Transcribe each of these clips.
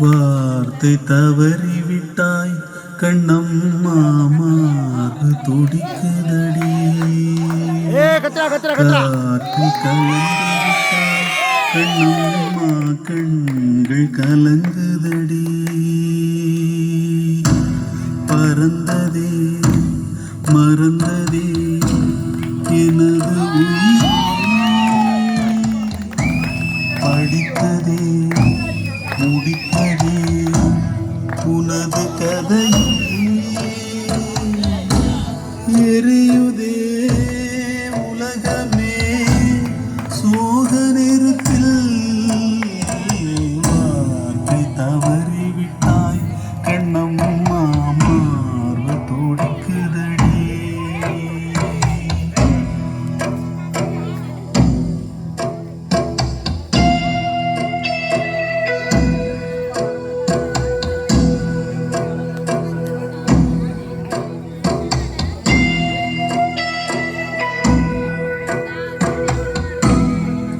வார்த்தை தவறிவிட்டாய் கண்ணம்மா மார்பு துடிக்குதடி. காற்றில் கலந்து விட்டாய். கண்ணம்மா கண்கள் கலங்குதடி. பறந்ததே மறந்ததே எனது படித்ததே முடித்ததே உனது கதை எரியுதே.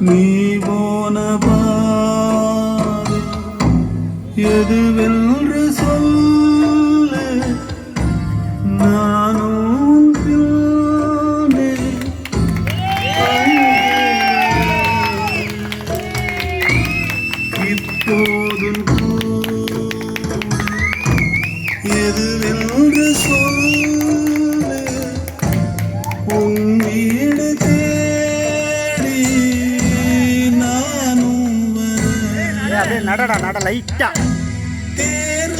நீ போன பாதை எதுவென்று சொல்லு? நானும் பின்னே. இப்போதும் எதுவென்று சொல்லு? அப்படியே நடடா நட லைட்டா தேர்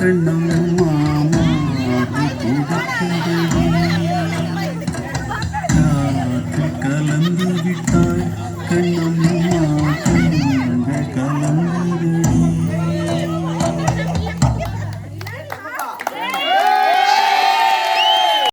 கண்ணம் கண்ணம்மா கலந்து விட்டாய் கண்ணம்மா